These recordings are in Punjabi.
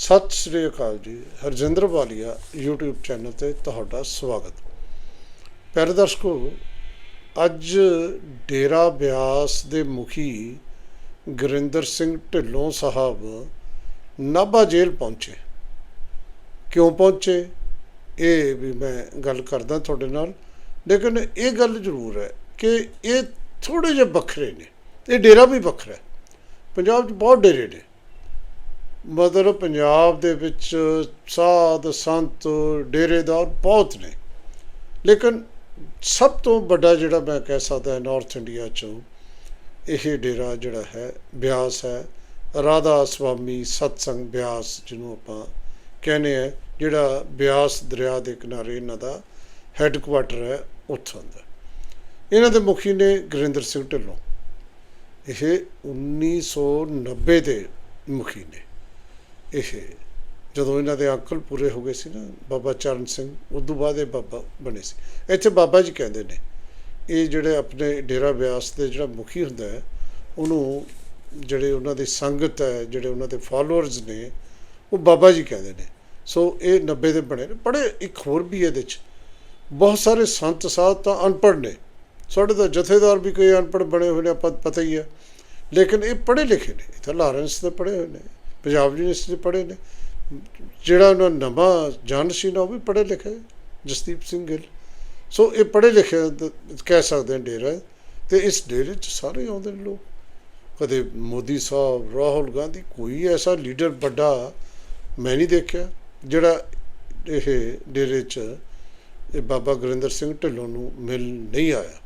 ਸਤਿ ਸ੍ਰੀ ਅਕਾਲ ਜੀ, ਹਰਜਿੰਦਰ ਵਾਲੀਆ YouTube ਚੈਨਲ ਤੇ ਤੁਹਾਡਾ ਸਵਾਗਤ। ਪਿਆਰੇ ਦਰਸ਼ਕੋ, ਅੱਜ ਡੇਰਾ ਬਿਆਸ ਦੇ ਮੁਖੀ ਗੁਰਿੰਦਰ ਸਿੰਘ ਢਿੱਲੋਂ ਸਾਹਿਬ ਨਾਭਾ ਜੇਲ੍ਹ ਪਹੁੰਚੇ। ਕਿਉਂ ਪਹੁੰਚੇ? ਇਹ ਵੀ ਮੈਂ ਗੱਲ ਕਰਦਾ ਤੁਹਾਡੇ ਨਾਲ। ਲੇਕਿਨ ਇਹ ਗੱਲ ਜ਼ਰੂਰ ਹੈ ਕਿ ਇਹ ਥੋੜੇ ਜਿਹੇ ਵੱਖਰੇ ਨੇ। ਇਹ ਡੇਰਾ ਵੀ ਵੱਖਰਾ ਹੈ। ਪੰਜਾਬ 'ਚ ਬਹੁਤ ਡੇਰੇ ਨੇ। ਮਤਲਬ ਪੰਜਾਬ ਦੇ ਵਿੱਚ ਸਾਧ, ਸੰਤ, ਡੇਰੇਦਾਰ ਬਹੁਤ ਨੇ। ਲੇਕਿਨ ਸਭ ਤੋਂ ਵੱਡਾ ਜਿਹੜਾ ਮੈਂ ਕਹਿ ਸਕਦਾ ਨਾਰਥ ਇੰਡੀਆ ਚੋਂ, ਇਹ ਡੇਰਾ ਜਿਹੜਾ ਹੈ, ਬਿਆਸ ਹੈ। ਰਾਧਾ ਸੁਆਮੀ ਸਤਸੰਗ ਬਿਆਸ ਜਿਹਨੂੰ ਆਪਾਂ ਕਹਿੰਦੇ ਆ ਜਿਹੜਾ ਬਿਆਸ ਦਰਿਆ ਦੇ ਕਿਨਾਰੇ ਇਹਨਾਂ ਦਾ ਹੈੱਡਕੁਆਟਰ ਹੈ, ਉੱਥੋਂ ਦਾ। ਇਹਨਾਂ ਦੇ ਮੁਖੀ ਨੇ ਗੁਰਿੰਦਰ ਸਿੰਘ ਢਿੱਲੋਂ। ਇਹ 1990 ਦੇ ਮੁਖੀ ਨੇ। ਇਹ ਜਦੋਂ ਇਹਨਾਂ ਦੇ ਅੰਕਲ ਪੂਰੇ ਹੋ ਗਏ ਸੀ ਨਾ, ਬਾਬਾ ਚਰਨ ਸਿੰਘ ਉਦੋਂ ਬਾਅਦ ਇਹ ਬਾਬਾ ਬਣੇ ਸੀ। ਇੱਥੇ ਬਾਬਾ ਜੀ ਕਹਿੰਦੇ ਨੇ, ਇਹ ਜਿਹੜੇ ਆਪਣੇ ਡੇਰਾ ਬਿਆਸ ਦੇ ਜਿਹੜਾ ਮੁਖੀ ਹੁੰਦਾ ਹੈ, ਉਹਨੂੰ ਜਿਹੜੇ ਉਹਨਾਂ ਦੀ ਸੰਗਤ ਹੈ, ਜਿਹੜੇ ਉਹਨਾਂ ਦੇ ਫਾਲੋਅਰਸ ਨੇ, ਉਹ ਬਾਬਾ ਜੀ ਕਹਿੰਦੇ ਨੇ। ਸੋ ਇਹ 90 ਦੇ ਬਣੇ ਨੇ। ਬੜੇ ਇੱਕ ਹੋਰ ਵੀ ਇਹਦੇ ਚ। ਬਹੁਤ ਸਾਰੇ ਸੰਤ ਸਾਧ ਤਾਂ ਅਨਪੜ੍ਹ ਨੇ। ਸਾਡੇ ਤਾਂ ਜਥੇਦਾਰ ਵੀ ਕੋਈ ਅਨਪੜ੍ਹ ਬਣੇ ਹੋਏ ਨੇ, ਆਪਾਂ ਪਤਾ ਹੀ ਹੈ। ਲੇਕਿਨ ਇਹ ਪੜ੍ਹੇ ਲਿਖੇ ਨੇ। ਇੱਥੇ ਲਾਰੈਂਸ ਦੇ ਪੜ੍ਹੇ ਹੋਏ ਨੇ। ਪੰਜਾਬ ਯੂਨੀਵਰਸਿਟੀ ਪੜ੍ਹੇ ਨੇ। ਜਿਹੜਾ ਉਹਨਾਂ ਨਵਾਂ ਜਨ ਸੀ ਨਾ, ਉਹ ਵੀ ਪੜ੍ਹੇ ਲਿਖੇ ਜਸਦੀਪ ਸਿੰਘ ਗਿੱਲ। ਸੋ ਇਹ ਪੜ੍ਹੇ ਲਿਖੇ ਕਹਿ ਸਕਦੇ ਹਾਂ ਡੇਰਾ। ਹੈ। ਤੇ ਇਸ ਡੇਰੇ 'ਚ ਸਾਰੇ ਆਉਂਦੇ ਨੇ ਲੋਕ। ਕਦੇ ਮੋਦੀ ਸਾਹਿਬ, ਰਾਹੁਲ ਗਾਂਧੀ, ਕੋਈ ਐਸਾ ਲੀਡਰ ਵੱਡਾ ਮੈਂ ਨਹੀਂ ਦੇਖਿਆ, ਜਿਹੜਾ ਇਹ ਡੇਰੇ 'ਚ ਇਹ ਬਾਬਾ ਗੁਰਿੰਦਰ ਸਿੰਘ ਢਿੱਲੋਂ ਨੂੰ ਮਿਲ ਨਹੀਂ ਆਇਆ।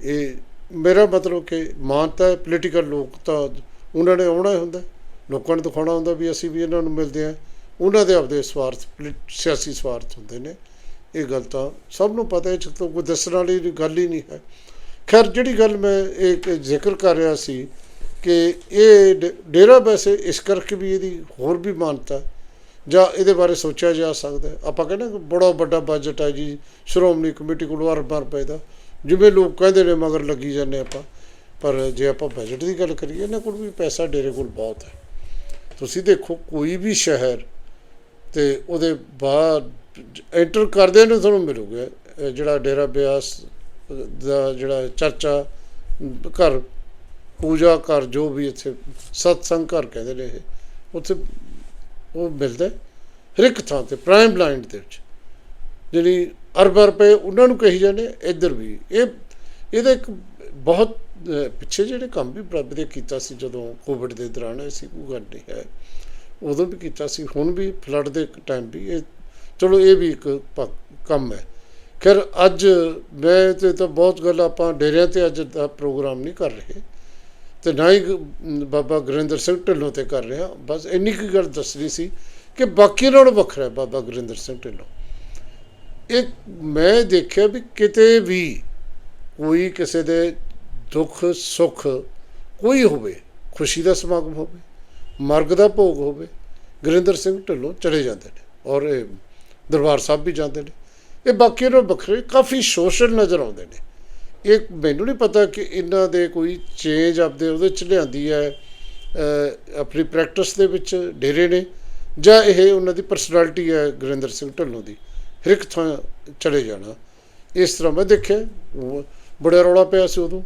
ਇਹ ਮੇਰਾ ਮਤਲਬ ਕਿ ਮਾਨਤਾ ਪੋਲੀਟੀਕਲ ਲੋਕ ਤਾਂ ਉਹਨਾਂ ਨੇ ਆਉਣਾ ਹੀ ਹੁੰਦਾ। ਲੋਕਾਂ ਨੂੰ ਦਿਖਾਉਣਾ ਹੁੰਦਾ ਵੀ ਅਸੀਂ ਵੀ ਇਹਨਾਂ ਨੂੰ ਮਿਲਦੇ ਹਾਂ। ਉਹਨਾਂ ਦੇ ਆਪਦੇ ਸਵਾਰਥ ਸਿਆਸੀ ਸਵਾਰਥ ਹੁੰਦੇ ਨੇ। ਇਹ ਗੱਲ ਤਾਂ ਸਭ ਨੂੰ ਪਤਾ ਹੈ, ਇਹ 'ਚ ਕੋਈ ਦੱਸਣ ਵਾਲੀ ਗੱਲ ਹੀ ਨਹੀਂ ਹੈ। ਖੈਰ, ਜਿਹੜੀ ਗੱਲ ਮੈਂ ਇਹ ਜ਼ਿਕਰ ਕਰ ਰਿਹਾ ਸੀ ਕਿ ਇਹ ਡ- ਡੇਰਾ ਵੈਸੇ ਇਸ ਕਰਕੇ ਵੀ ਇਹਦੀ ਹੋਰ ਵੀ ਮਾਨਤਾ ਜਾਂ ਇਹਦੇ ਬਾਰੇ ਸੋਚਿਆ ਜਾ ਸਕਦਾ ਆਪਾਂ ਕਹਿੰਦੇ ਕਿ ਬੜਾ ਵੱਡਾ ਬਜਟ ਹੈ ਜੀ, ਸ਼੍ਰੋਮਣੀ ਕਮੇਟੀ ਕੋਲ ਅਰਬਾਂ ਰੁਪਏ ਦਾ ਜਿਵੇਂ ਲੋਕ ਕਹਿੰਦੇ ਨੇ ਮਗਰ ਲੱਗੀ ਜਾਂਦੇ ਆਪਾਂ, ਪਰ ਜੇ ਆਪਾਂ ਬਜਟ ਦੀ ਗੱਲ ਕਰੀਏ, ਇਹਨਾਂ ਕੋਲ ਵੀ ਪੈਸਾ ਡੇਰੇ ਕੋਲ ਬਹੁਤ ਹੈ। ਤੁਸੀਂ ਦੇਖੋ, ਕੋਈ ਵੀ ਸ਼ਹਿਰ ਤੇ ਉਹਦੇ ਬਾਹਰ ਐਂਟਰ ਕਰਦੇ ਨੂੰ, ਤੁਹਾਨੂੰ ਮਿਲੂਗਾ। ਜਿਹੜਾ ਡੇਰਾ ਬਿਆਸ ਦਾ ਜਿਹੜਾ ਚਰਚਾ, ਘਰ, ਪੂਜਾ ਘਰ, ਜੋ ਵੀ ਇੱਥੇ ਸਤਸੰਗ ਘਰ ਕਹਿੰਦੇ ਨੇ ਇਹ, ਉੱਥੇ ਉਹ ਮਿਲਦਾ ਹਰ ਇੱਕ ਥਾਂ ਤੇ ਪ੍ਰਾਈਮ ਲਾਈਨ ਦੇ ਵਿੱਚ। ਜਿਹੜੀ ਅਰਬ ਰੁਪਏ ਉਹਨਾਂ ਨੂੰ ਕਹੀ ਜਾਂਦੇ ਇੱਧਰ ਵੀ। ਇਹ, ਇਹਦਾ ਇੱਕ ਬਹੁਤ ਪਿੱਛੇ ਜਿਹੜੇ ਕੰਮ ਵੀ ਪ੍ਰਭ ਦੇ ਕੀਤਾ ਸੀ ਜਦੋਂ ਕੋਵਿਡ ਦੇ ਦੌਰਾਨ ਐਸੀ ਕੋਈ ਗੱਲ ਨਹੀਂ ਹੈ। ਉਦੋਂ ਵੀ ਕੀਤਾ ਸੀ, ਹੁਣ ਵੀ ਫਲੱਡ ਦੇ ਟਾਈਮ ਵੀ ਇਹ ਚਲੋ ਇਹ ਵੀ ਇੱਕ ਕੰਮ ਹੈ। ਖੈਰ, ਅੱਜ ਮੈਂ ਤੇ ਤਾਂ ਬਹੁਤ ਗੱਲ ਆਪਾਂ ਡੇਰਿਆਂ ਤੇ ਅੱਜ ਦਾ ਪ੍ਰੋਗਰਾਮ ਨਹੀਂ ਕਰ ਰਹੇ ਤੇ ਨਾ ਹੀ ਬਾਬਾ ਗੁਰਿੰਦਰ ਸਿੰਘ ਢਿੱਲੋਂ ਤੇ ਕਰ ਰਿਹਾ। ਬਸ ਇੰਨੀ ਕੁ ਗੱਲ ਦੱਸਣੀ ਸੀ ਕਿ ਬਾਕੀ ਨਾਲੋਂ ਵੱਖਰਾ ਹੈ ਬਾਬਾ ਗੁਰਿੰਦਰ ਸਿੰਘ ਢਿੱਲੋਂ। ਇਹ ਮੈਂ ਦੇਖਿਆ ਵੀ ਕਿਤੇ ਵੀ ਕੋਈ ਕਿਸੇ ਦੇ ਦੁੱਖ, ਸੁੱਖ ਕੋਈ ਹੋਵੇ, ਖੁਸ਼ੀ ਦਾ ਸਮਾਗਮ ਹੋਵੇ, ਮਰਗ ਦਾ ਭੋਗ ਹੋਵੇ, ਗੁਰਿੰਦਰ ਸਿੰਘ ਢਿੱਲੋਂ ਚਲੇ ਜਾਂਦੇ ਨੇ ਔਰ ਇਹ ਦਰਬਾਰ ਸਾਹਿਬ ਵੀ ਜਾਂਦੇ ਨੇ। ਇਹ ਬਾਕੀ ਨਾਲੋਂ ਵੱਖਰੇ ਕਾਫੀ ਸੋਸ਼ਲ ਨਜ਼ਰ ਆਉਂਦੇ ਨੇ। ਇਹ ਮੈਨੂੰ ਨਹੀਂ ਪਤਾ ਕਿ ਇਹਨਾਂ ਦੇ ਕੋਈ ਚੇਂਜ ਆਪਦੇ ਉਹਦੇ ਚ ਲਿਆਂਦੀ ਹੈ ਆਪਣੀ ਪ੍ਰੈਕਟਿਸ ਦੇ ਵਿੱਚ ਡੇਰੇ ਨੇ ਜਾਂ ਇਹ ਉਹਨਾਂ ਦੀ ਪਰਸਨੈਲਿਟੀ ਹੈ ਗੁਰਿੰਦਰ ਸਿੰਘ ਢਿੱਲੋਂ ਦੀ ਹਰ ਇੱਕ ਥਾਂ ਚਲੇ ਜਾਣਾ। ਇਸ ਤਰ੍ਹਾਂ ਮੈਂ ਦੇਖਿਆ ਉਹ ਬੜਾ ਰੌਲਾ ਪਿਆ ਸੀ ਉਦੋਂ।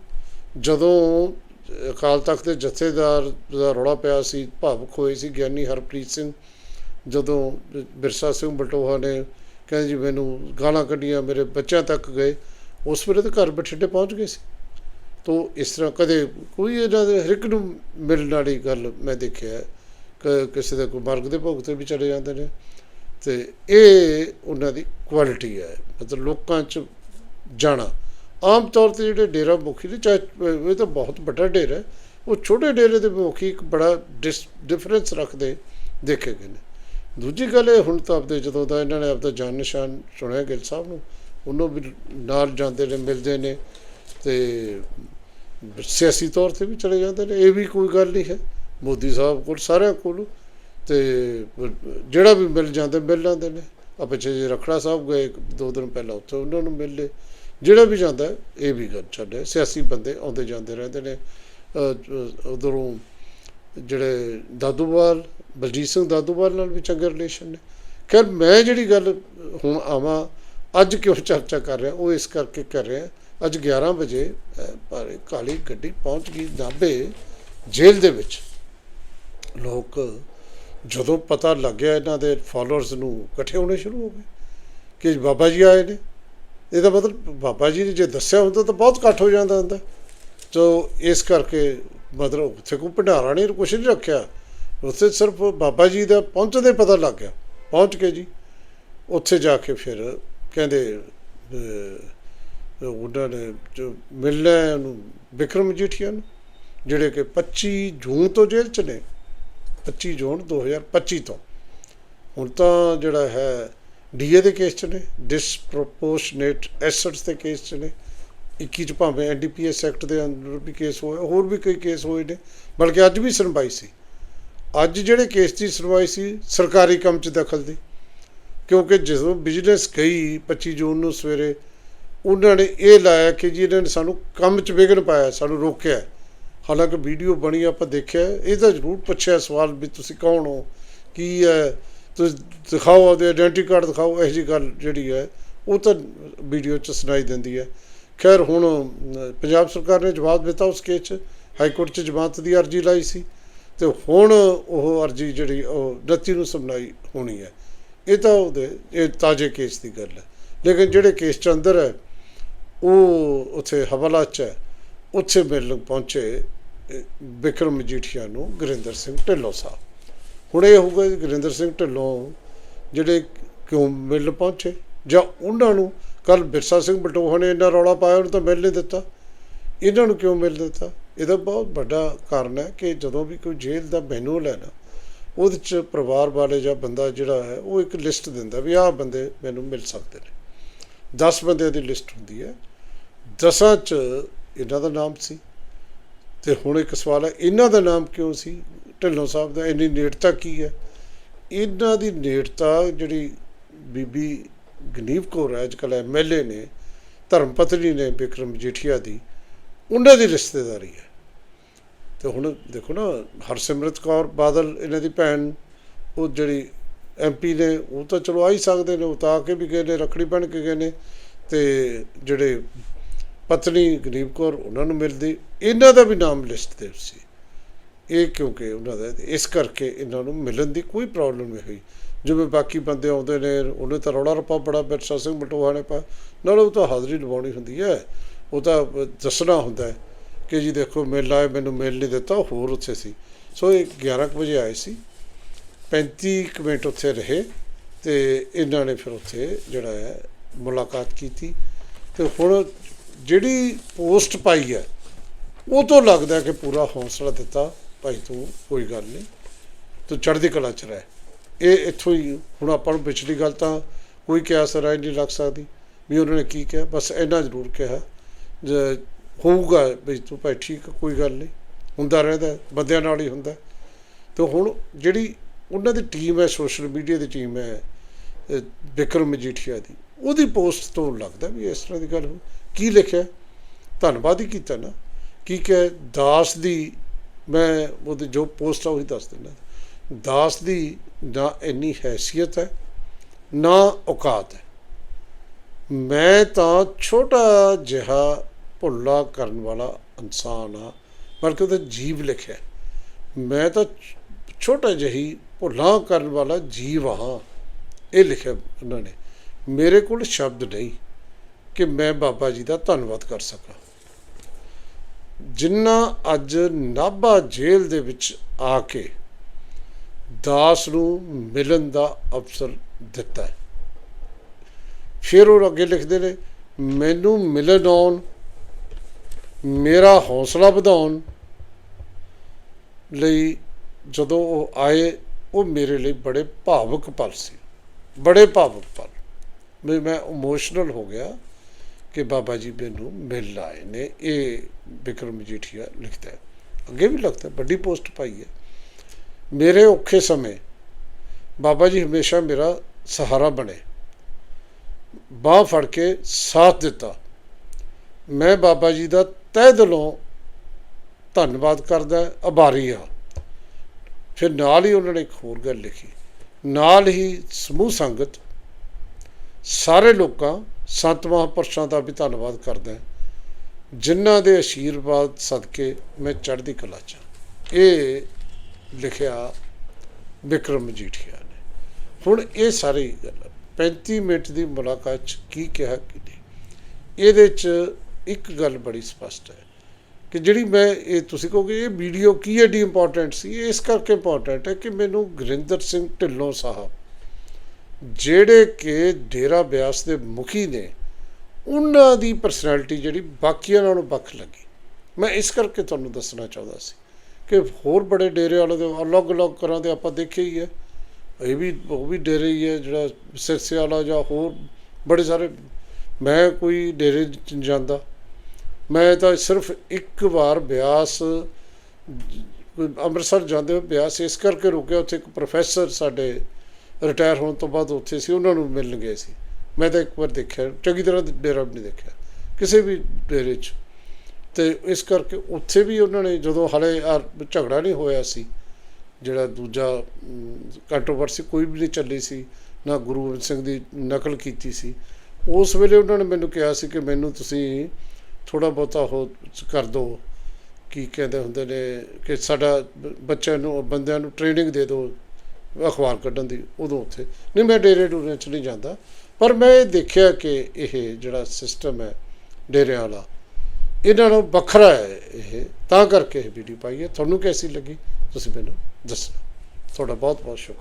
ਜਦੋਂ ਅਕਾਲ ਤਖਤ ਦੇ ਜਥੇਦਾਰ ਦਾ ਰੌਲਾ ਪਿਆ ਸੀ, ਭਾਵੁਕ ਹੋਏ ਸੀ ਗਿਆਨੀ ਹਰਪ੍ਰੀਤ ਸਿੰਘ, ਜਦੋਂ ਬਿਰਸਾ ਸਿੰਘ ਬਲਟੋਹਾ ਨੇ ਕਹਿੰਦੇ ਜੀ ਮੈਨੂੰ ਗਾਲਾਂ ਕੱਢੀਆਂ, ਮੇਰੇ ਬੱਚਿਆਂ ਤੱਕ ਗਏ, ਉਸ ਵੇਲੇ ਤਾਂ ਘਰ ਬਠਿੰਡੇ ਪਹੁੰਚ ਗਏ ਸੀ। ਤੋ ਇਸ ਤਰ੍ਹਾਂ ਕਦੇ ਕੋਈ ਇਹਨਾਂ ਦੇ ਹਰ ਇੱਕ ਨੂੰ ਮਿਲਣ ਵਾਲੀ ਗੱਲ ਮੈਂ ਦੇਖਿਆ ਹੈ, ਕਿ ਕਿਸੇ ਦੇ ਕੋਈ ਮਰਗ ਦੇ ਭੋਗ ਤੇ ਵੀ ਚਲੇ ਜਾਂਦੇ ਨੇ। ਤੇ ਇਹ ਉਹਨਾਂ ਦੀ ਕੁਆਲਿਟੀ ਹੈ, ਮਤਲਬ ਲੋਕਾਂ 'ਚ ਜਾਣਾ। ਆਮ ਤੌਰ ਤੇ ਜਿਹੜੇ ਡੇਰਾ ਮੁਖੀ ਨੇ, ਚਾਹੇ ਇਹ ਤਾਂ ਬਹੁਤ ਵੱਡਾ ਡੇਰਾ ਹੈ, ਉਹ ਛੋਟੇ ਡੇਰੇ ਦੇ ਮੁਖੀ ਇੱਕ ਬੜਾ ਡਿਫਰੈਂਸ ਰੱਖਦੇ, ਦੇਖੇ ਗਏ ਨੇ। ਦੂਜੀ ਗੱਲ ਇਹ, ਹੁਣ ਤਾਂ ਆਪਦੇ ਜਦੋਂ ਦਾ ਇਹਨਾਂ ਨੇ ਆਪਦਾ ਜਾਨ ਨਿਸ਼ਾਨ ਚੁਣਿਆ ਗਿੱਲ ਸਾਹਿਬ ਨੂੰ, ਉਹਨੂੰ ਵੀ ਨਾਲ ਜਾਂਦੇ ਨੇ, ਮਿਲਦੇ ਨੇ ਤੇ ਸਿਆਸੀ ਤੌਰ ਤੇ ਵੀ ਚਲੇ ਜਾਂਦੇ ਨੇ, ਇਹ ਵੀ ਕੋਈ ਗੱਲ ਨਹੀਂ ਹੈ। ਮੋਦੀ ਸਾਹਿਬ ਕੋਲ, ਸਾਰਿਆਂ ਕੋਲ, ਤੇ ਜਿਹੜਾ ਵੀ ਮਿਲ ਜਾਂਦੇ ਮਿਲ ਜਾਂਦੇ ਨੇ। ਆ ਪਿੱਛੇ ਜੇ ਰਖੜਾ ਸਾਹਿਬ ਗਏ ਇੱਕ- ਦੋ ਦਿਨ ਪਹਿਲਾਂ ਉੱਥੇ ਉਹਨਾਂ ਨੂੰ ਮਿਲ ਲਏ। ਜਿਹੜਾ ਵੀ ਜਾਂਦਾ ਇਹ ਵੀ ਗੱਲ ਛੱਡੇ ਸਿਆਸੀ ਬੰਦੇ ਆਉਂਦੇ ਜਾਂਦੇ ਰਹਿੰਦੇ ਨੇ। ਉਧਰੋਂ ਜਿਹੜੇ ਦਾਦੂਵਾਲ ਬਲਜੀਤ ਸਿੰਘ ਦਾਦੂਵਾਲ ਨਾਲ ਵੀ ਚੰਗੇ ਰਿਲੇਸ਼ਨ ਨੇ। ਖੈਰ ਮੈਂ ਜਿਹੜੀ ਗੱਲ ਹੁਣ ਆਵਾਂ ਅੱਜ ਕਿਉਂ ਚਰਚਾ ਕਰ ਰਿਹਾ ਉਹ ਇਸ ਕਰਕੇ ਕਰ ਰਿਹਾ ਅੱਜ 11 ਵਜੇ ਅਹ, ਭਾਰੇ ਕਾਲੀ ਗੱਡੀ ਪਹੁੰਚ ਗਈ ਨਾਭੇ ਜੇਲ੍ਹ ਦੇ ਵਿੱਚ। ਲੋਕ ਜਦੋਂ ਪਤਾ ਲੱਗਿਆ ਇਹਨਾਂ ਦੇ ਫਾਲੋਅਰਸ ਨੂੰ ਇਕੱਠੇ ਹੋਣੇ ਸ਼ੁਰੂ ਹੋ ਗਏ ਕਿ ਬਾਬਾ ਜੀ ਆਏ ਨੇ। ਇਹਦਾ ਮਤਲਬ ਬਾਬਾ ਜੀ ਨੇ ਜੇ ਦੱਸਿਆ ਹੁੰਦਾ ਤਾਂ ਬਹੁਤ ਇਕੱਠ ਹੋ ਜਾਂਦਾ ਹੁੰਦਾ। ਸੋ ਇਸ ਕਰਕੇ ਮਤਲਬ ਉੱਥੇ ਕੋਈ ਭੰਡਾਰਾ ਨਹੀਂ, ਕੁਛ ਨਹੀਂ ਰੱਖਿਆ। ਉੱਥੇ ਸਿਰਫ ਬਾਬਾ ਜੀ ਦਾ ਪਹੁੰਚਦੇ ਪਤਾ ਲੱਗ ਗਿਆ। ਪਹੁੰਚ ਕੇ ਜੀ ਉੱਥੇ ਜਾ ਕੇ ਫਿਰ ਕਹਿੰਦੇ ਉਹਨਾਂ ਨੇ ਜੋ ਮਿਲਣਾ ਹੈ ਉਹਨੂੰ ਵਿਕਰਮ ਜੀਠੀਆ ਨੂੰ, ਜਿਹੜੇ ਕਿ 25 ਜੂਨ ਤੋਂ ਜੇਲ੍ਹ ਚ ਨੇ। 25 ਜੂਨ 2025 ਤੋਂ। ਹੁਣ ਤਾਂ ਜਿਹੜਾ ਹੈ ਡੀਏ ਦੇ ਕੇਸ ਚ ਨੇ ਡਿਸਪ੍ਰੋਪੋਰਸ਼ਨੇਟ ਐਸੈਟਸ ਦੇ ਕੇਸ ਚ ਨੇ 21 ਚ ਭਾਵੇਂ ਐਨਡੀਪੀਐਸ ਐਕਟ ਦੇ ਅੰਦਰ ਵੀ ਕੇਸ ਹੋਏ, ਹੋਰ ਵੀ ਕਈ ਕੇਸ ਹੋਏ ਨੇ, ਬਲਕਿ ਅੱਜ ਵੀ ਸੁਣਵਾਈ ਸੀ। ਅੱਜ ਜਿਹੜੇ ਕੇਸ ਦੀ ਸੁਣਵਾਈ ਸੀ, ਸਰਕਾਰੀ ਕੰਮ 'ਚ ਦਖਲ ਦੀ, ਕਿਉਂਕਿ ਜਦੋਂ ਬਿਜ਼ਨਸ ਗਈ 25 ਜੂਨ ਨੂੰ ਸਵੇਰੇ, ਉਹਨਾਂ ਨੇ ਇਹ ਲਾਇਆ ਕਿ ਜੀ ਇਹਨਾਂ ਨੇ ਸਾਨੂੰ ਕੰਮ 'ਚ ਵਿਘਨ ਪਾਇਆ, ਸਾਨੂੰ ਰੋਕਿਆ। ਹਾਲਾਂਕਿ ਵੀਡੀਓ ਬਣੀ, ਆਪਾਂ ਦੇਖਿਆ ਇਹ ਤਾਂ ਜ਼ਰੂਰ ਪੁੱਛਿਆ ਸਵਾਲ ਵੀ ਤੁਸੀਂ ਕੌਣ ਹੋ, ਕੀ ਹੈ ਤੁਸੀਂ ਦਿਖਾਓ ਆਪਦੇ ਆਇਡੈਂਟੀ ਕਾਰਡ ਦਿਖਾਓ ਇਹੋ ਜਿਹੀ ਗੱਲ ਜਿਹੜੀ ਹੈ ਉਹ ਤਾਂ ਵੀਡੀਓ 'ਚ ਸੁਣਾਈ ਦਿੰਦੀ ਹੈ। ਖੈਰ ਹੁਣ ਪੰਜਾਬ ਸਰਕਾਰ ਨੇ ਜਵਾਬ ਦਿੱਤਾ ਉਸ ਕੇਸ 'ਚ ਹਾਈ ਕੋਰਟ 'ਚ ਜ਼ਮਾਨਤ ਦੀ ਅਰਜ਼ੀ ਲਾਈ ਸੀ ਤੇ ਹੁਣ ਉਹ ਅਰਜ਼ੀ ਜਿਹੜੀ ਉਹ 29 ਨੂੰ ਸੁਣਾਈ ਹੋਣੀ ਹੈ। ਇਹ ਤਾਂ ਉਹਦੇ ਇਹ ਤਾਜ਼ੇ ਕੇਸ ਦੀ ਗੱਲ ਹੈ। ਲੇਕਿਨ ਜਿਹੜੇ ਕੇਸ 'ਚ ਅੰਦਰ ਹੈ ਉਹ ਉੱਥੇ ਹਵਾਲਾ 'ਚ ਹੈ। ਉੱਥੇ ਮਿਲਣ ਪਹੁੰਚੇ ਅਹ, ਵਿਕਰਮ ਮਜੀਠੀਆ ਨੂੰ ਗੁਰਿੰਦਰ ਸਿੰਘ ਢਿੱਲੋਂ ਸਾਹਿਬ। ਹੁਣ ਇਹ ਹੋਊਗਾ ਕਿ ਗੁਰਿੰਦਰ ਸਿੰਘ ਢਿੱਲੋਂ, ਜਿਹੜੇ ਕਿਉਂ ਮਿਲ ਪਹੁੰਚੇ? ਜਾਂ ਉਹਨਾਂ ਨੂੰ ਕੱਲ ਬਿਰਸਾ ਸਿੰਘ ਬਟੋਹਾ ਨੇ ਇੰਨਾ ਰੌਲਾ ਪਾਇਆ, ਉਹਨੂੰ ਤਾਂ ਮਿਲ ਨਹੀਂ ਦਿੱਤਾ। ਇਹਨਾਂ ਨੂੰ ਕਿਉਂ ਮਿਲ ਦਿੱਤਾ? ਇਹਦਾ ਬਹੁਤ ਵੱਡਾ ਕਾਰਨ ਹੈ ਕਿ ਜਦੋਂ ਵੀ ਕੋਈ ਜੇਲ੍ਹ ਦਾ ਮੈਨੂਅਲ ਹੈ ਨਾ ਉਹਦੇ ਚ ਪਰਿਵਾਰ ਵਾਲੇ ਜਾਂ ਬੰਦਾ ਜਿਹੜਾ ਹੈ, ਉਹ ਇੱਕ ਲਿਸਟ ਦਿੰਦਾ ਵੀ ਆਹ ਬੰਦੇ ਮੈਨੂੰ ਮਿਲ ਸਕਦੇ ਨੇ। 10 ਬੰਦਿਆਂ ਦੀ ਲਿਸਟ ਹੁੰਦੀ ਹੈ। ਦਸਾਂ ਚ ਇਹਨਾਂ ਦਾ ਨਾਮ ਸੀ। ਤੇ ਹੁਣ ਇੱਕ ਸਵਾਲ ਹੈ, ਇਹਨਾਂ ਦਾ ਨਾਮ ਕਿਉਂ ਸੀ? ਢਿੱਲੋਂ ਸਾਹਿਬ ਦਾ ਇੰਨੀ ਨੇੜਤਾ ਕੀ ਹੈ? ਇਹਨਾਂ ਦੀ ਨੇੜਤਾ ਜਿਹੜੀ ਬੀਬੀ ਗਨੀਵ ਕੌਰ ਹੈ ਅੱਜ ਕੱਲ੍ਹ ਐਮਐਲਏ ਨੇ ਧਰਮ ਪਤਨੀ ਨੇ ਵਿਕਰਮ ਜੀਠੀਆ ਦੀ, ਉਹਨਾਂ ਦੀ ਰਿਸ਼ਤੇਦਾਰੀ ਹੈ। ਤੇ ਹੁਣ ਦੇਖੋ ਨਾ, ਹਰਸਿਮਰਤ ਕੌਰ ਬਾਦਲ, ਇਹਨਾਂ ਦੀ ਭੈਣ, ਉਹ ਜਿਹੜੀ ਐਮਪੀ ਨੇ, ਉਹ ਤਾਂ ਚਲੋ ਆ ਹੀ ਸਕਦੇ ਨੇ ਉਤਾ ਕੇ ਵੀ ਗਏ ਨੇ, ਰਖੜੀ ਬਣ ਕੇ ਗਏ ਨੇ, ਤੇ ਜਿਹੜੇ ਪਤਨੀ ਗਰੀਬ ਕੌਰ, ਉਹਨਾਂ ਨੂੰ ਮਿਲਦੀ, ਇਹਨਾਂ ਦਾ ਵੀ ਨਾਮ ਲਿਸਟ ਦੇ ਸੀ। ਇਹ ਕਿਉਂਕਿ ਉਹਨਾਂ ਦਾ ਇਸ ਕਰਕੇ ਇਹਨਾਂ ਨੂੰ ਮਿਲਣ ਦੀ ਕੋਈ ਪ੍ਰੋਬਲਮ ਨਹੀਂ ਹੋਈ। ਜਿਵੇਂ ਬਾਕੀ ਬੰਦੇ ਆਉਂਦੇ ਨੇ, ਉਹਨੇ ਤਾਂ ਰੌਲਾ ਰੱਪਾ ਬੜਾ, ਬਿਰਸਾ ਸਿੰਘ ਮਟੋਹਾ ਨੇ ਪਾ, ਨਾਲ ਉਹ ਤਾਂ ਹਾਜ਼ਰੀ ਲਵਾਉਣੀ ਹੁੰਦੀ ਹੈ। ਉਹ ਤਾਂ ਦੱਸਣਾ ਹੁੰਦਾ ਹੈ ਕਿ ਜੀ ਦੇਖੋ, ਮੇਲਾ ਆਏ, ਮੈਨੂੰ ਮਿਲ ਨਹੀਂ ਦਿੱਤਾ, ਉਹ ਹੋਰ ਉੱਥੇ ਸੀ। ਸੋ ਇਹ 11 ਕੁ ਵਜੇ ਆਏ ਸੀ 35 ਕੁ ਮਿੰਟ ਉੱਥੇ ਰਹੇ ਤੇ ਇਹਨਾਂ ਨੇ ਫਿਰ ਉੱਥੇ ਜਿਹੜਾ ਹੈ, ਮੁਲਾਕਾਤ ਕੀਤੀ। ਤੇ ਹੁਣ ਜਿਹੜੀ ਪੋਸਟ ਪਾਈ ਹੈ, ਉਹ ਤੋਂ ਲੱਗਦਾ ਕਿ ਪੂਰਾ ਹੌਸਲਾ ਦਿੱਤਾ। ਭਾਈ ਤੂੰ ਕੋਈ ਗੱਲ ਨਹੀਂ। ਤੂੰ ਚੜ੍ਹਦੀ ਕਲਾ ਚ ਰਹਿ। ਇਹ ਇੱਥੋਂ ਹੀ ਹੁਣ ਆਪਾਂ ਨੂੰ ਪਿਛਲੀ ਗੱਲ ਤਾਂ ਕੋਈ ਕਿਆਸ ਰਾਏ ਨਹੀਂ ਲੱਗ ਸਕਦੀ। ਵੀ ਉਹਨਾਂ ਨੇ ਕੀ ਕਿਹਾ? ਬਸ ਇੰਨਾ ਜ਼ਰੂਰ ਕਿਹਾ। ਜੇ ਹੋਊਗਾ ਵੀ ਤੂੰ ਭਾਈ ਠੀਕ ਕੋਈ ਗੱਲ ਨਹੀਂ। ਹੁੰਦਾ ਰਹਿੰਦਾ ਬੰਦਿਆਂ ਨਾਲ ਹੀ ਹੁੰਦਾ ਤੇ ਹੁਣ ਜਿਹੜੀ ਉਹਨਾਂ ਦੀ ਟੀਮ ਹੈ ਸੋਸ਼ਲ ਮੀਡੀਆ ਦੀ ਟੀਮ ਹੈ, ਅਹ ਵਿਕਰਮ ਮਜੀਠੀਆ ਦੀ, ਉਹਦੀ ਪੋਸਟ ਤੋਂ ਲੱਗਦਾ ਵੀ ਇਸ ਤਰ੍ਹਾਂ ਦੀ ਗੱਲ ਹੋ ਕੀ ਲਿਖਿਆ? ਧੰਨਵਾਦ ਹੀ ਕੀਤਾ ਨਾ। ਕੀ ਕਿ ਦਾਸ ਦੀ ਮੈਂ ਉਹਦੀ ਜੋ ਪੋਸਟ ਆ ਉਹੀ ਦੱਸ ਦਿੰਦਾ। ਦਾਸ ਦੀ ਨਾ ਇੰਨੀ ਹੈਸੀਅਤ ਹੈ, ਨਾ ਔਕਾਤ ਹੈ। ਮੈਂ ਤਾਂ ਛੋਟਾ ਜਿਹਾ ਭੁੱਲਾ ਕਰਨ ਵਾਲਾ ਇਨਸਾਨ ਆ ਬਲਕਿ ਉਹਦਾ ਜੀਵ ਲਿਖਿਆ ਮੈਂ ਤਾਂ ਛੋਟਾ ਜਿਹੀ ਭੁੱਲਾ ਕਰਨ ਵਾਲਾ ਜੀਵ ਹਾਂ, ਇਹ ਲਿਖਿਆ ਉਹਨਾਂ ਨੇ। ਮੇਰੇ ਕੋਲ ਸ਼ਬਦ ਨਹੀਂ ਕਿ ਮੈਂ ਬਾਬਾ ਜੀ ਦਾ ਧੰਨਵਾਦ ਕਰ ਸਕਾਂ। ਜਿਨ੍ਹਾਂ ਅੱਜ ਨਾਭਾ ਜੇਲ੍ਹ ਦੇ ਵਿੱਚ ਆ ਕੇ ਦਾਸ ਨੂੰ ਮਿਲਣ ਦਾ ਅਵਸਰ ਦਿੱਤਾ ਹੈ। ਫਿਰ ਉਹ ਅੱਗੇ ਲਿਖਦੇ ਨੇ, ਮੈਨੂੰ ਮਿਲਣ ਆਉਣ, ਮੇਰਾ ਹੌਸਲਾ ਵਧਾਉਣ ਲਈ ਜਦੋਂ ਉਹ ਆਏ, ਉਹ ਮੇਰੇ ਲਈ ਬੜੇ ਭਾਵੁਕ ਪਲ ਸੀ। ਬੜੇ ਭਾਵੁਕ ਪਲ। ਵੀ ਮੈਂ ਇਮੋਸ਼ਨਲ ਹੋ ਗਿਆ। ਕਿ ਬਾਬਾ ਜੀ ਮੈਨੂੰ ਮਿਲ ਆਏ ਨੇ, ਇਹ ਬਿਕਰਮ ਮਜੀਠੀਆ ਲਿਖਦਾ ਹੈ। ਅੱਗੇ ਵੀ ਲਿਖਦਾ ਵੱਡੀ ਪੋਸਟ ਪਾਈ ਹੈ। ਮੇਰੇ ਔਖੇ ਸਮੇਂ, ਬਾਬਾ ਜੀ ਹਮੇਸ਼ਾ ਮੇਰਾ ਸਹਾਰਾ ਬਣੇ। ਬਾਹ ਫੜ ਕੇ ਸਾਥ ਦਿੱਤਾ। ਮੈਂ ਬਾਬਾ ਜੀ ਦਾ ਤਹਿ ਦਿਲੋਂ ਧੰਨਵਾਦ ਕਰਦਾ, ਆਭਾਰੀ ਹਾਂ। ਫਿਰ ਨਾਲ ਹੀ ਉਹਨਾਂ ਨੇ ਇੱਕ ਹੋਰ ਗੱਲ ਲਿਖੀ। ਨਾਲ ਹੀ ਸਮੂਹ ਸੰਗਤ, ਸਾਰੇ ਲੋਕਾਂ ਸੰਤ ਮਹਾਂਪੁਰਸ਼ਾਂ ਦਾ ਵੀ ਧੰਨਵਾਦ ਕਰਦਾ ਜਿਨ੍ਹਾਂ ਦੇ ਆਸ਼ੀਰਵਾਦ ਸਦਕੇ ਮੈਂ ਚੜ੍ਹਦੀ ਕਲਾ 'ਚ ਇਹ ਲਿਖਿਆ ਵਿਕਰਮ ਮਜੀਠੀਆ ਨੇ। ਹੁਣ ਇਹ ਸਾਰੀ ਗੱਲ 35 ਮਿੰਟ ਦੀ ਮੁਲਾਕਾਤ 'ਚ ਕੀ ਕਿਹਾ ਕਿ ਨਹੀਂ। ਇਹਦੇ 'ਚ ਇੱਕ ਗੱਲ ਬੜੀ ਸਪਸ਼ਟ ਹੈ ਕਿ ਜਿਹੜੀ ਮੈਂ ਇਹ ਤੁਸੀਂ ਕਹੋਗੇ ਇਹ ਵੀਡੀਓ ਕੀ ਐਡੀ ਇੰਪੋਰਟੈਂਟ ਸੀ? ਇਹ ਇਸ ਕਰਕੇ ਇੰਪੋਰਟੈਂਟ ਹੈ ਕਿ ਮੈਨੂੰ ਗੁਰਿੰਦਰ ਸਿੰਘ ਢਿੱਲੋਂ ਸਾਹਿਬ ਜਿਹੜੇ ਕਿ ਡੇਰਾ ਬਿਆਸ ਦੇ ਮੁਖੀ ਨੇ, ਉਹਨਾਂ ਦੀ ਪਰਸਨੈਲਿਟੀ ਜਿਹੜੀ ਬਾਕੀਆਂ ਨਾਲੋਂ ਵੱਖ ਲੱਗੀ। ਮੈਂ ਇਸ ਕਰਕੇ ਤੁਹਾਨੂੰ ਦੱਸਣਾ ਚਾਹੁੰਦਾ ਸੀ ਕਿ ਹੋਰ ਬੜੇ ਡੇਰੇ ਵਾਲੇ ਦੇ ਅਲੱਗ-ਅਲੱਗ ਕਰਾਂ ਦੇ ਆਪਾਂ ਦੇਖੇ ਹੀ ਹੈ। ਇਹ ਵੀ, ਉਹ ਵੀ ਡੇਰੇ ਹੀ ਹੈ ਜਿਹੜਾ ਸਿਰਸੇ ਵਾਲਾ ਜਾਂ ਹੋਰ ਬੜੇ ਸਾਰੇ। ਮੈਂ ਕੋਈ ਡੇਰੇ ਜਾਂਦਾ। ਮੈਂ ਤਾਂ ਸਿਰਫ ਇੱਕ ਵਾਰ ਬਿਆਸ ਅੰਮ੍ਰਿਤਸਰ ਜਾਂਦੇ ਹੋਏ ਬਿਆਸ ਇਸ ਕਰਕੇ ਰੁਕਿਆ, ਉੱਥੇ ਇੱਕ ਪ੍ਰੋਫੈਸਰ ਸਾਡੇ ਰਿਟਾਇਰ ਹੋਣ ਤੋਂ ਬਾਅਦ ਉੱਥੇ ਸੀ, ਉਹਨਾਂ ਨੂੰ ਮਿਲਣ ਗਏ ਸੀ। ਮੈਂ ਤਾਂ ਇੱਕ ਵਾਰ ਦੇਖਿਆ, ਚੰਗੀ ਤਰ੍ਹਾਂ ਡੇਰਾ ਵੀ ਨਹੀਂ ਦੇਖਿਆ, ਕਿਸੇ ਵੀ ਡੇਰੇ 'ਚ। ਤੇ ਇਸ ਕਰਕੇ ਉੱਥੇ ਵੀ ਉਹਨਾਂ ਨੇ ਜਦੋਂ ਹਲੇ ਝਗੜਾ ਨਹੀਂ ਹੋਇਆ ਸੀ, ਜਿਹੜਾ ਦੂਜਾ ਕੰਟਰੋਵਰਸੀ ਕੋਈ ਵੀ ਨਹੀਂ ਚੱਲੀ ਸੀ, ਨਾ ਗੁਰੂ ਗੋਬਿੰਦ ਸਿੰਘ ਦੀ ਨਕਲ ਕੀਤੀ ਸੀ, ਉਸ ਵੇਲੇ ਉਹਨਾਂ ਨੇ ਮੈਨੂੰ ਕਿਹਾ ਸੀ ਕਿ ਮੈਨੂੰ ਤੁਸੀਂ ਥੋੜਾ ਬਹੁਤਾ ਉਹ ਕਰ ਦਿਓ। ਕੀ ਕਹਿੰਦੇ ਹੁੰਦੇ ਨੇ ਕਿ ਸਾਡਾ ਬੱਚਿਆਂ ਨੂੰ, ਬੰਦਿਆਂ ਨੂੰ ਟ੍ਰੇਨਿੰਗ ਦੇ ਦਿਓ। ਅਖਬਾਰ ਕੱਢਣ ਦੀ ਉਦੋਂ ਉੱਥੇ। ਨਹੀਂ, ਮੈਂ ਡੇਰੇ ਡੂਰੇ ਚ ਨਹੀਂ ਜਾਂਦਾ। ਪਰ ਮੈਂ ਇਹ ਦੇਖਿਆ ਕਿ ਇਹ ਜਿਹੜਾ ਸਿਸਟਮ ਹੈ ਡੇਰਿਆਂ ਵਾਲਾ, ਇਹਨਾਂ ਨੂੰ ਵੱਖਰਾ ਹੈ ਇਹ। ਤਾਂ ਕਰਕੇ ਇਹ ਵੀਡੀਓ ਪਾਈ ਹੈ। ਤੁਹਾਨੂੰ ਕੈਸੀ ਲੱਗੀ? ਤੁਸੀਂ ਮੈਨੂੰ ਦੱਸਣਾ। ਤੁਹਾਡਾ ਬਹੁਤ ਬਹੁਤ ਸ਼ੁਕਰ